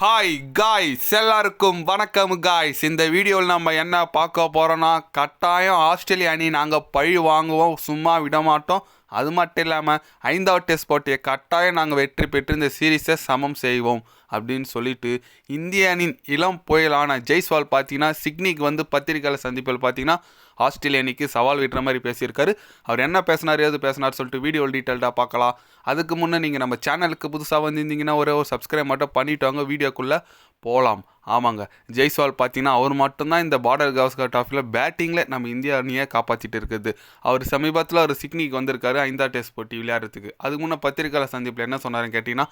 Hi guys எல்லாருக்கும் வணக்கம் guys இந்த வீடியோவில் நம்ம என்ன பார்க்க போகிறோன்னா கட்டாயம் ஆஸ்திரேலியா அணி நாங்கள் பழி வாங்குவோம். சும்மா விட மாட்டோம் அது மட்டும் இல்லாமல் ஐந்தாவது டெஸ்ட் போட்டியை கட்டாயம் நாங்கள் வெற்றி பெற்று இந்த சீரீஸை சமம் செய்வோம் அப்படின்னு சொல்லிட்டு இந்திய அணியின் இளம் புயலான ஜெய்ஸ்வால் பார்த்தீங்கன்னா சிட்னிக்கு வந்து பத்திரிகையாளர் சந்திப்பில் பார்த்தீங்கன்னா ஆஸ்திரேலிய அணிக்கு சவால் விடுற மாதிரி பேசியிருக்காரு. அவர் என்ன பேசினார் ஏது பேசினார் சொல்லிட்டு வீடியோ டீட்டெயில்டாக பார்க்கலாம். அதுக்கு முன்னே நீங்கள் நம்ம சேனலுக்கு புதுசாக வந்திருந்தீங்கன்னா ஒரே ஒரு சப்ஸ்கிரைப் மட்டும் பண்ணிவிட்டு வாங்க. வீடியோக்குள்ளே போகலாம் ஆமாங்க. ஜெய்ஸ்வால் பார்த்தீங்கன்னா அவர் மட்டும்தான் இந்த பார்டர் கவஸ்கர் ட்ராஃபியில் பேட்டிங்கில் நம்ம இந்திய அணியை காப்பாற்றிட்டு இருக்குது. அவர் சமீபத்தில் ஒரு சிட்னிக்கு வந்திருக்காரு ஐந்தா டெஸ்ட் போட்டி விளையாடுறதுக்கு. அதுக்கு முன்னே பத்திரிகையாளர் சந்திப்பில் என்ன சொன்னாருன்னு கேட்டிங்கன்னா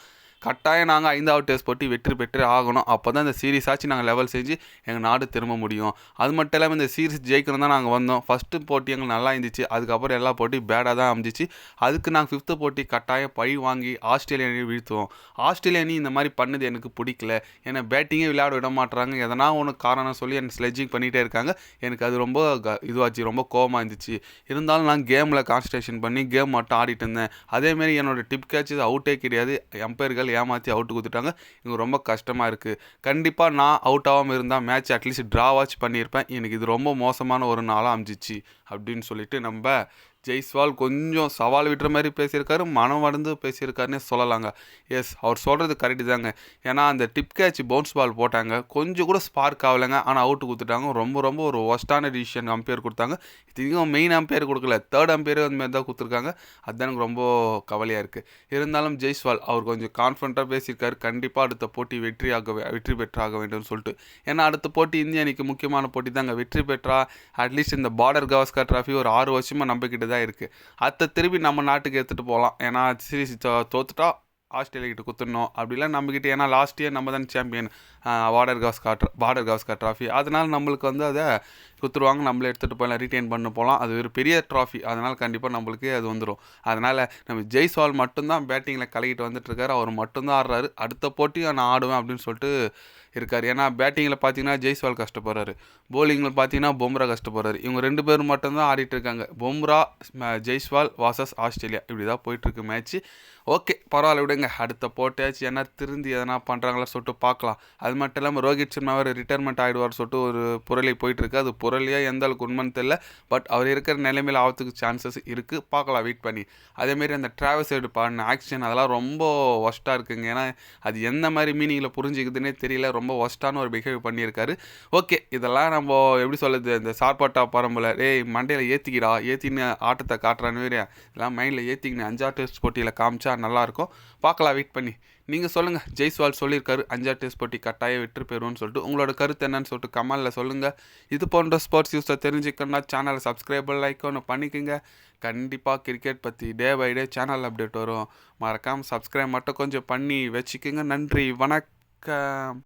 கட்டாயம் நாங்கள் ஐந்தாவது டெஸ்ட் போட்டி வெற்றி பெற்று ஆகணும். அப்போ தான் இந்த சீரீஸ் ஆச்சு நாங்கள் லெவல் செஞ்சு எங்கள் நாடு திரும்ப முடியும். அது மட்டும் இல்லாமல் இந்த சீரீஸ் ஜெயிக்கணும் தான் நாங்கள் வந்தோம். ஃபஸ்ட்டு போட்டி எங்களுக்கு நல்லா இருந்துச்சு. அதுக்கப்புறம் எல்லா போட்டி பேடாக தான் அமைஞ்சிச்சு. அதுக்கு நாங்கள் ஃபிஃப்த்து போட்டி கட்டாயம் பழி வாங்கி ஆஸ்திரேலிய அணியை வீழ்த்துவோம். ஆஸ்திரேலிய அணி இந்த மாதிரி பண்ணது எனக்கு பிடிக்கல. ஏன்னா பேட்டிங்கே விளையாட விட மாட்டுறாங்க எதனா ஒன்று காரணம் சொல்லி என்னை ஸ்லெஜிங் பண்ணிகிட்டே இருக்காங்க. எனக்கு அது ரொம்ப க இதுவாச்சு. ரொம்ப கோவமாக இருந்துச்சு. இருந்தாலும் நான் கேமில் கான்சன்ட்ரேஷன் பண்ணி கேம் மட்டும் ஆடிட்டு இருந்தேன். அதேமாரி என்னோட டிப் கேட்சஸ் அவுட்டே கிடையாது. எம்பையர்கள் ஏமாற்றி அவுட்டு கொடுத்துட்டாங்க. எனக்கு ரொம்ப கஷ்டமாக இருக்குது கண்டிப்பாக நான் அவுட் ஆகாமல் இருந்தால் மேட்ச் அட்லீஸ்ட் ட்ரா வாட்ச் பண்ணியிருப்பேன். எனக்கு இது ரொம்ப மோசமான ஒரு நாளாக அமைஞ்சிச்சு. அப்படின்னு சொல்லிட்டு நம்ம ஜெய்ஸ்வால் கொஞ்சம் சவால் விடுற மாதிரி பேசியிருக்காரு மனம் வளர்ந்து பேசியிருக்காருன்னே சொல்லலாங்க. எஸ் அவர் சொல்கிறது கரெக்டு தாங்க. ஏன்னா அந்த டிப் கேட்ச் பவுன்ஸ் பால் போட்டாங்க. கொஞ்சம் கூட ஸ்பார்க் ஆகலைங்க. ஆனால் அவுட்டு கொடுத்துட்டாங்க. ரொம்ப ரொம்ப ஒரு ஒஸ்டான டிசிஷன் அம்பையர் கொடுத்தாங்க. இதுவும் மெயின் அம்பையர் கொடுக்கல. தேர்ட் அம்பையரும் அந்த மாதிரி தான் கொடுத்துருக்காங்க. அதுதான் எனக்கு ரொம்ப கவலையாக இருக்குது இருந்தாலும் ஜெய்ஸ்வால் அவர் கொஞ்சம் கான்ஃபிடண்ட்டாக பேசியிருக்காரு. கண்டிப்பாக அடுத்த போட்டி வெற்றியாக வெற்றி பெற்றாக வேண்டும்னு சொல்லிட்டு. ஏன்னா அடுத்த போட்டி இந்திய அணிக்கு முக்கியமான போட்டி தாங்க வெற்றி பெற்றா அட்லீஸ்ட் இந்த பார்டர் கவாஸ்கர் ட்ராஃபி ஒரு ஆறு வருஷமாக நம்பிக்கிட்டு தான் இருக்குது அதை திருப்பி நம்ம நாட்டுக்கு எடுத்துகிட்டு போகலாம் ஏன்னா சீரீஸ் தோத்துட்டா ஆஸ்திரேலியா கிட்ட குத்துடணும். அப்படிலாம் நம்மக்கிட்ட ஏன்னா லாஸ்ட் இயர் நம்ம தான் champion Border Gavaskar Border Gavaskar trophy அதனால் நம்மளுக்கு வந்து அதை குத்துருவாங்க. நம்மளே எடுத்துகிட்டு போகலாம் ரீட்டைன் பண்ண போகலாம் அது ஒரு பெரிய ட்ராஃபி அதனால் கண்டிப்பாக நம்மளுக்கு அது வந்துடும் அதனால் நம்ம ஜெய்ஸ்வால் மட்டும்தான் பேட்டிங்கில் கலக்கிட்டு வந்துட்டுருக்காரு அவர் மட்டும்தான் ஆடுறாரு. அடுத்த போட்டியும் நான் ஆடுவேன் அப்படின்னு சொல்லிட்டு இருக்கார். ஏன்னா பேட்டிங்கில் பார்த்தீங்கன்னா ஜெய்ஸ்வால் கஷ்டப்படுறாரு. போலிங்கில் பார்த்தீங்கன்னா பொம்ரா கஷ்டப்படுறாரு. இவங்க ரெண்டு பேரும் மட்டும்தான் ஆடிட்டு இருக்காங்க. Bumrah Jaiswal versus Australia. இப்படி தான் போயிட்டுருக்கு மேட்ச்சு ஓகே பரவாயில்ல விடுங்க. அடுத்த போட்டியாச்சு என்ன திருந்தி எதனா பண்ணுறாங்களா சொல்லிட்டு பார்க்கலாம். அது மட்டும் இல்லாமல் ரோஹித் சர்மா அவர் ரிட்டைர்மெண்ட் ஆகிடுவார் சொல்லிட்டு ஒரு புரளி போயிட்டுருக்கு. அது புரளியாக எந்த அளவுக்கு உண்மைன்னு தெரியல. பட் அவர் இருக்கிற நிலைமையில் ஆகிறதுக்கு சான்சஸ் இருக்குது பார்க்கலாம் வெயிட் பண்ணி. அதேமாரி அந்த ட்ராவல்ஸ் சைடு பாடின ஆக்ஷன் அதெல்லாம் ரொம்ப ஒஸ்ட்டாக இருக்குங்க. ஏன்னா அது எந்த மாதிரி மீனிங்கில் புரிஞ்சுக்குதுன்னே தெரியல. ரொம்ப ஒஸ்ட்டான ஒரு பிஹேவ் பண்ணியிருக்காரு. ஓகே இதெல்லாம் நம்ம எப்படி சொல்லுது இந்த சார்பாட்டா பரம்பரை ஏய் மண்டையில் ஏற்றிக்கிடா ஏற்றின்னு ஆட்டத்தை காட்டுறான்னு வேறு இதெல்லாம் மைண்டில் ஏற்றிக்கின்னு அஞ்சா டெஸ்ட் போட்டியில் காமிச்சா நல்லாயிருக்கும். பார்க்கலாம் வெயிட் பண்ணி. நீங்கள் சொல்லுங்கள் ஜெய்ஸ்வால் சொல்லியிருக்காரு அஞ்சா டெஸ்ட் போட்டி கட்டாயம் வெற்றி பெறுவோம்னு சொல்லிட்டு. உங்களோட கருத்து என்னன்னு சொல்லிட்டு கமலில் சொல்லுங்கள் இது போன்ற ஸ்போர்ட்ஸ் நியூஸை தெரிஞ்சுக்கணும்னா சேனலை சப்ஸ்கிரைபர் லைக் ஒன்று பண்ணிக்கோங்க. கண்டிப்பாக கிரிக்கெட் பற்றி day by day channel update வரும். மறக்காமல் சப்ஸ்கிரைப் மட்டும் கொஞ்சம் பண்ணி வச்சுக்கோங்க. நன்றி. வணக்கம்.